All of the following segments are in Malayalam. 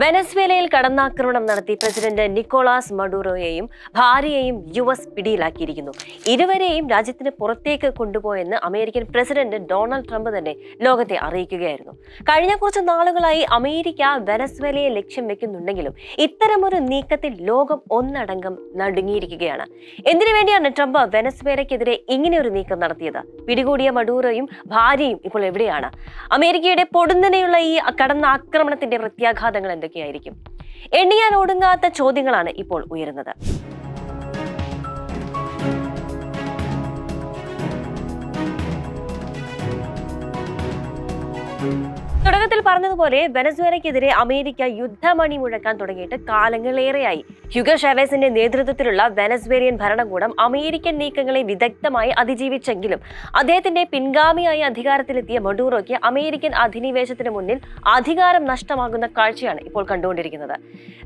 വെനസ്വേലയിൽ കടന്നാക്രമണം നടത്തി പ്രസിഡന്റ് നിക്കോളാസ് മഡൂറോയെയും ഭാര്യയെയും യു എസ് പിടിയിലാക്കിയിരിക്കുന്നു. ഇരുവരെയും രാജ്യത്തിന് പുറത്തേക്ക് കൊണ്ടുപോയെന്ന് അമേരിക്കൻ പ്രസിഡന്റ് ഡൊണാൾഡ് ട്രംപ് തന്നെ ലോകത്തെ അറിയിക്കുകയായിരുന്നു. കഴിഞ്ഞ കുറച്ച് നാളുകളായി അമേരിക്ക വെനസ്വേലയെ ലക്ഷ്യം വെക്കുന്നുണ്ടെങ്കിലും ഇത്തരമൊരു നീക്കത്തിൽ ലോകം ഒന്നടങ്കം നടുങ്ങിയിരിക്കുകയാണ്. എന്തിനു വേണ്ടിയാണ് ട്രംപ് വെനസ്വേലയ്ക്കെതിരെ ഇങ്ങനെ ഒരു നീക്കം നടത്തിയത്? പിടികൂടിയ മഡൂറോയും ഭാര്യയും ഇപ്പോൾ എവിടെയാണ്? അമേരിക്കയുടെ പൊടുന്നനെയുള്ള ഈ കടന്ന ആക്രമണത്തിന്റെ പ്രത്യാഘാതങ്ങൾ എന്തൊക്കെയായിരിക്കും എണ്ണിയാൽ ഒടുങ്ങാത്ത ചോദ്യങ്ങളാണ് ഇപ്പോൾ ഉയരുന്നത്. പറഞ്ഞതുപോലെ വെനസ്വേലയ്ക്കെതിരെ അമേരിക്ക യുദ്ധമണി മുഴക്കാൻ തുടങ്ങിയിട്ട് കാലങ്ങളേറെയായി. ഹ്യൂഗോ ഷാവേസിന്റെ നേതൃത്വത്തിലുള്ള വെനസ്വേലിയൻ ഭരണകൂടം അമേരിക്കൻ നീക്കങ്ങളെ വിദഗ്ധമായി അതിജീവിച്ചെങ്കിലും അദ്ദേഹത്തിന്റെ പിൻഗാമിയായി അധികാരത്തിലെത്തിയ മഡൂറോയ്ക്ക് അമേരിക്കൻ അധിനിവേശത്തിന് മുന്നിൽ അധികാരം നഷ്ടമാകുന്ന കാഴ്ചയാണ് ഇപ്പോൾ കണ്ടുകൊണ്ടിരിക്കുന്നത്.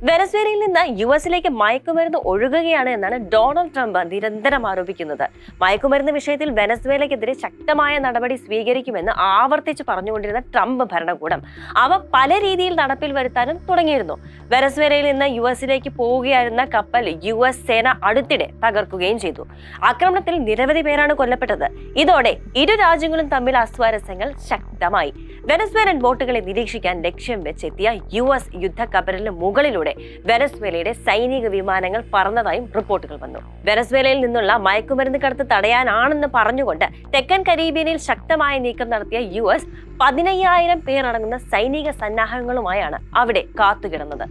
വെനസ്വേലയിൽ നിന്ന് യു എസിലേക്ക് മയക്കുമരുന്ന് ഒഴുകുകയാണ് എന്നാണ് ഡൊണാൾഡ് ട്രംപ് നിരന്തരം ആരോപിക്കുന്നത്. മയക്കുമരുന്ന് വിഷയത്തിൽ വെനസ്വേലയ്ക്കെതിരെ ശക്തമായ നടപടി സ്വീകരിക്കുമെന്ന് ആവർത്തിച്ച് പറഞ്ഞുകൊണ്ടിരുന്ന ട്രംപ് ഭരണകൂടം അവ പല രീതിയിൽ നടപ്പിൽ വരുത്താനും തുടങ്ങിയിരുന്നു. വെനസ്വേലയിൽ നിന്ന് യു എസിലേക്ക് പോവുകയായിരുന്ന കപ്പൽ യു എസ് സേന അടുത്തിടെ തകർക്കുകയും ചെയ്തു. ആക്രമണത്തിൽ നിരവധി പേരാണ് കൊല്ലപ്പെട്ടത്. ഇതോടെ ഇരു രാജ്യങ്ങളും തമ്മിൽ അസ്വാരസ്യങ്ങൾ ശക്തമായി. വെനസ്വേലൻ ബോട്ടുകളെ നിരീക്ഷിക്കാൻ ലക്ഷ്യം വെച്ചെത്തിയ യു എസ് യുദ്ധക്കപ്പലിന് മുകളിലൂടെ വെനസ്വേലയുടെ സൈനിക വിമാനങ്ങൾ പറന്നതായും റിപ്പോർട്ടുകൾ വന്നു. വെനസ്വേലയിൽ നിന്നുള്ള മയക്കുമരുന്ന് കടത്ത് തടയാനാണെന്ന് പറഞ്ഞുകൊണ്ട് തെക്കൻ കരീബിയനിൽ ശക്തമായ നീക്കം നടത്തിയ യു എസ് പതിനയ്യായിരം പേർ അടങ്ങുന്ന സൈനിക സന്നാഹങ്ങളുമായാണ് അവിടെ കാത്തുകിടന്നത്.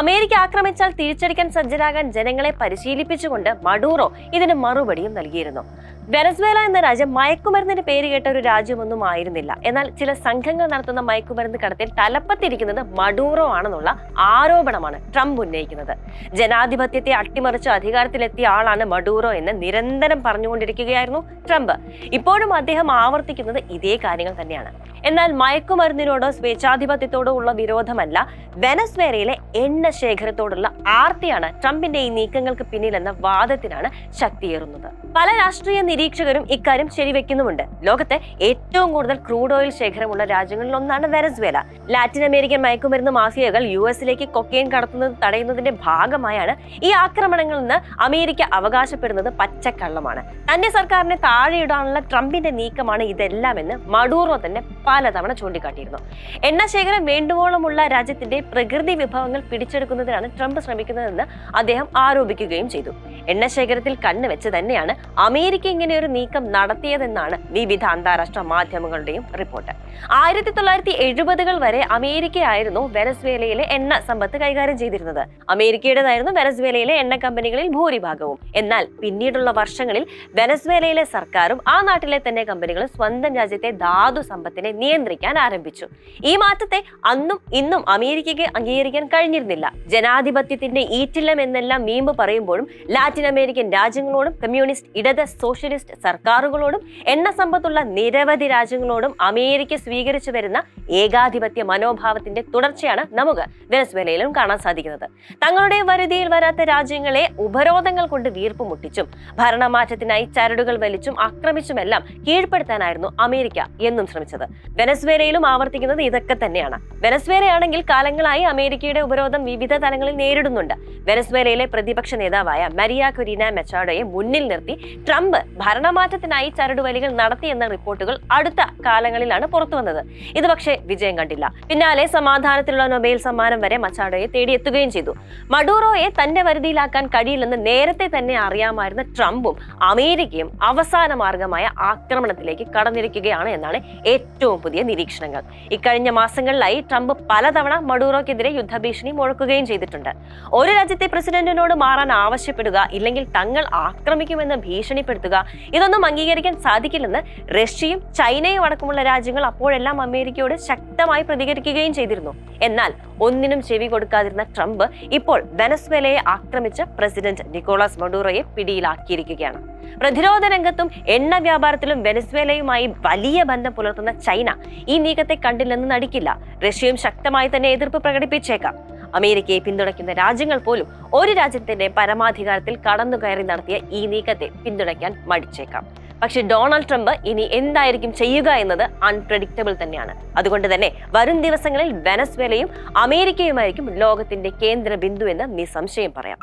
അമേരിക്ക ആക്രമിച്ചാൽ തിരിച്ചടിക്കാൻ സജ്ജരാകാൻ ജനങ്ങളെ പരിശീലിപ്പിച്ചുകൊണ്ട് മഡൂറോ ഇതിന് മറുപടിയും നൽകിയിരുന്നു. വെനസ്വേല എന്ന രാജ്യം മയക്കുമരുന്നിന്റെ പേര് കേട്ട ഒരു രാജ്യമൊന്നും ആയിരുന്നില്ല. എന്നാൽ ചില സംഘങ്ങൾ നടത്തുന്ന മയക്കുമരുന്ന് കടത്തിൽ തലപ്പത്തിരിക്കുന്നത് മഡൂറോ ആണെന്നുള്ള ആരോപണമാണ് ട്രംപ് ഉന്നയിക്കുന്നത്. ജനാധിപത്യത്തെ അട്ടിമറിച്ച് അധികാരത്തിലെത്തിയ ആളാണ് മഡൂറോ എന്ന് നിരന്തരം പറഞ്ഞുകൊണ്ടിരിക്കുകയായിരുന്നു ട്രംപ്. ഇപ്പോഴും അദ്ദേഹം ആവർത്തിക്കുന്നത് ഇതേ കാര്യങ്ങൾ തന്നെയാണ്. എന്നാൽ മയക്കുമരുന്നിനോടോ സ്വേച്ഛാധിപത്യത്തോടോ ഉള്ള വിരോധമല്ല വെനസ്വേലയിലെ എണ്ണ ശേഖരത്തോടുള്ള ആർത്തിയാണ് ട്രംപിന്റെ ഈ നീക്കങ്ങൾക്ക് പിന്നിലെന്ന വാദത്തിനാണ് ശക്തിയേറുന്നത്. പല രാഷ്ട്രീയ നിരീക്ഷകരും ഇക്കാര്യം ശരിവെക്കുന്നുമുണ്ട്. ലോകത്തെ ഏറ്റവും കൂടുതൽ ക്രൂഡ് ഓയിൽ ശേഖരമുള്ള രാജ്യങ്ങളിൽ ഒന്നാണ് വെനസ്വേല. ലാറ്റിൻ അമേരിക്കൻ മയക്കുമരുന്ന് മാഫിയകൾ യു എസിലേക്ക് കൊക്കെയിൻ കടത്തുന്നത് തടയുന്നതിന്റെ ഭാഗമായാണ് ഈ ആക്രമണങ്ങളിൽ നിന്ന് അമേരിക്ക അവകാശപ്പെടുന്നത് പച്ചക്കള്ളമാണ്. തന്റെ സർക്കാരിനെ താഴെയിടാനുള്ള ട്രംപിന്റെ നീക്കമാണ് ഇതെല്ലാമെന്ന് മഡൂറോ തന്നെ പലതവണ ചൂണ്ടിക്കാട്ടിയിരുന്നു. എണ്ണ ശേഖരം വേണ്ടുവോളമുള്ള രാജ്യത്തിന്റെ പ്രകൃതി വിഭവങ്ങൾ പിടിച്ചെടുക്കുന്നതിനാണ് ട്രംപ് ശ്രമിക്കുന്നതെന്ന് അദ്ദേഹം ആരോപിക്കുകയും ചെയ്തു. എണ്ണ ശേഖരത്തിൽ കണ്ണുവെച്ച് തന്നെയാണ് അമേരിക്ക ഒരു നീക്കം നടത്തിയതെന്നാണ് വിവിധ അന്താരാഷ്ട്ര മാധ്യമങ്ങളുടെയും റിപ്പോർട്ട്. ആയിരത്തി തൊള്ളായിരത്തി എഴുപതുകൾ വരെ അമേരിക്കയായിരുന്നു വെനസ്വേലയിലെ എണ്ണ സമ്പത്ത് കൈകാര്യം ചെയ്തിരുന്നത്. അമേരിക്കയുടേതായിരുന്നു വെനസ്വേലയിലെ എണ്ണ കമ്പനികളിൽ ഭൂരിഭാഗവും. എന്നാൽ പിന്നീടുള്ള വർഷങ്ങളിൽ വെനസ്വേലയിലെ സർക്കാരും ആ നാട്ടിലെ തന്നെ കമ്പനികളും സ്വന്തം രാജ്യത്തെ ധാതു സമ്പത്തിനെ നിയന്ത്രിക്കാൻ ആരംഭിച്ചു. ഈ മാറ്റത്തെ അന്നും ഇന്നും അമേരിക്കയ്ക്ക് അംഗീകരിക്കാൻ കഴിഞ്ഞിരുന്നില്ല. ജനാധിപത്യത്തിന്റെ ഈറ്റില്ലം എന്നെല്ലാം മീമ്പ് പറയുമ്പോഴും ലാറ്റിൻ അമേരിക്കൻ രാജ്യങ്ങളോടും കമ്മ്യൂണിസ്റ്റ് ഇടത് സോഷ്യലിസ്റ്റ് സർക്കാരുകളോടും എണ്ണ സമ്പത്തുള്ള നിരവധി രാജ്യങ്ങളോടും അമേരിക്ക സ്വീകരിച്ചു വരുന്ന ഏകാധിപത്യ മനോഭാവത്തിന്റെ തുടർച്ചയാണ് നമുക്ക് വെനസ്വേലയിലും കാണാൻ സാധിക്കുന്നത്. തങ്ങളുടെ വരുതിയിൽ വരാത്ത രാജ്യങ്ങളെ ഉപരോധങ്ങൾ കൊണ്ട് വീർപ്പ് മുട്ടിച്ചും ഭരണമാറ്റത്തിനായി ചരടുകൾ വലിച്ചും ആക്രമിച്ചുമെല്ലാം കീഴ്പ്പെടുത്താനായിരുന്നു അമേരിക്ക എന്നും ശ്രമിച്ചത്. വെനസ്വേലയിലും ആവർത്തിക്കുന്നത് ഇതൊക്കെ തന്നെയാണ്. വെനസ്വേലയാണെങ്കിൽ കാലങ്ങളായി അമേരിക്കയുടെ ഉപരോധം വിവിധ തലങ്ങളിൽ നേരിടുന്നുണ്ട്. വെനസ്വേലയിലെ പ്രതിപക്ഷ നേതാവായ മരിയ കൊരീന മെച്ചാഡോയെ മുന്നിൽ നിർത്തി ട്രംപ് ഭരണമാറ്റത്തിനായി ചരടുവലികൾ നടത്തിയെന്ന റിപ്പോർട്ടുകൾ അടുത്ത കാലങ്ങളിലാണ് പുറത്തുവന്നത് ഇത് പക്ഷേ വിജയം കണ്ടില്ല. പിന്നാലെ സമാധാനത്തിലുള്ള നൊബേൽ സമ്മാനം വരെ മച്ചാഡോയെ തേടിയെത്തുകയും ചെയ്തു. മഡൂറോയെ തന്റെ വരുതിയിലാക്കാൻ കഴിയില്ലെന്ന് നേരത്തെ തന്നെ അറിയാമായിരുന്ന ട്രംപും അമേരിക്കയും അവസാന മാർഗമായ ആക്രമണത്തിലേക്ക് കടന്നിരിക്കുകയാണ് എന്നാണ് ഏറ്റവും പുതിയ നിരീക്ഷണങ്ങൾ. ഇക്കഴിഞ്ഞ മാസങ്ങളിലായി ട്രംപ് പലതവണ മഡൂറോക്കെതിരെ യുദ്ധഭീഷണി മുഴക്കുകയും ചെയ്തിട്ടുണ്ട്. ഒരു രാജ്യത്തെ പ്രസിഡന്റിനോട് മാറാൻ ആവശ്യപ്പെടുക ഇല്ലെങ്കിൽ തങ്ങൾ ആക്രമിക്കുമെന്ന് ഭീഷണിപ്പെടുത്തുക ഇതൊന്നും അംഗീകരിക്കാൻ സാധിക്കില്ലെന്ന് റഷ്യയും ചൈനയും അടക്കമുള്ള രാജ്യങ്ങൾ അപ്പോഴെല്ലാം അമേരിക്കയോട് ശക്തമായി പ്രതികരിക്കുകയും ചെയ്തിരുന്നു. എന്നാൽ ഒന്നിനും ചെവി കൊടുക്കാതിരുന്ന ട്രംപ് ഇപ്പോൾ വെനസ്വേലയെ ആക്രമിച്ച പ്രസിഡന്റ് നിക്കോളാസ് മഡൂറോയെ പിടിയിലാക്കിയിരിക്കുകയാണ്. പ്രതിരോധ രംഗത്തും എണ്ണ വ്യാപാരത്തിലും വെനസ്വേലയുമായി വലിയ ബന്ധം പുലർത്തുന്ന ചൈന ഈ നീക്കത്തെ കണ്ടില്ലെന്ന് നടിക്കില്ല. റഷ്യയും ശക്തമായി തന്നെ എതിർപ്പ് പ്രകടിപ്പിച്ചേക്കാം. അമേരിക്കയെ പിന്തുണയ്ക്കുന്ന രാജ്യങ്ങൾ പോലും ഒരു രാജ്യത്തിന്റെ പരമാധികാരത്തിൽ കടന്നുകയറി നടത്തിയ ഈ നീക്കത്തെ പിന്തുണയ്ക്കാൻ മടിച്ചേക്കാം. പക്ഷെ ഡൊണാൾഡ് ട്രംപ് ഇനി എന്തായിരിക്കും ചെയ്യുക എന്നത് അൺപ്രഡിക്റ്റബിൾ തന്നെയാണ്. അതുകൊണ്ട് തന്നെ വരും ദിവസങ്ങളിൽ വെനസ്വേലയും അമേരിക്കയുമായിരിക്കും ലോകത്തിന്റെ കേന്ദ്ര ബിന്ദു എന്ന് നിസ്സംശയം പറയാം.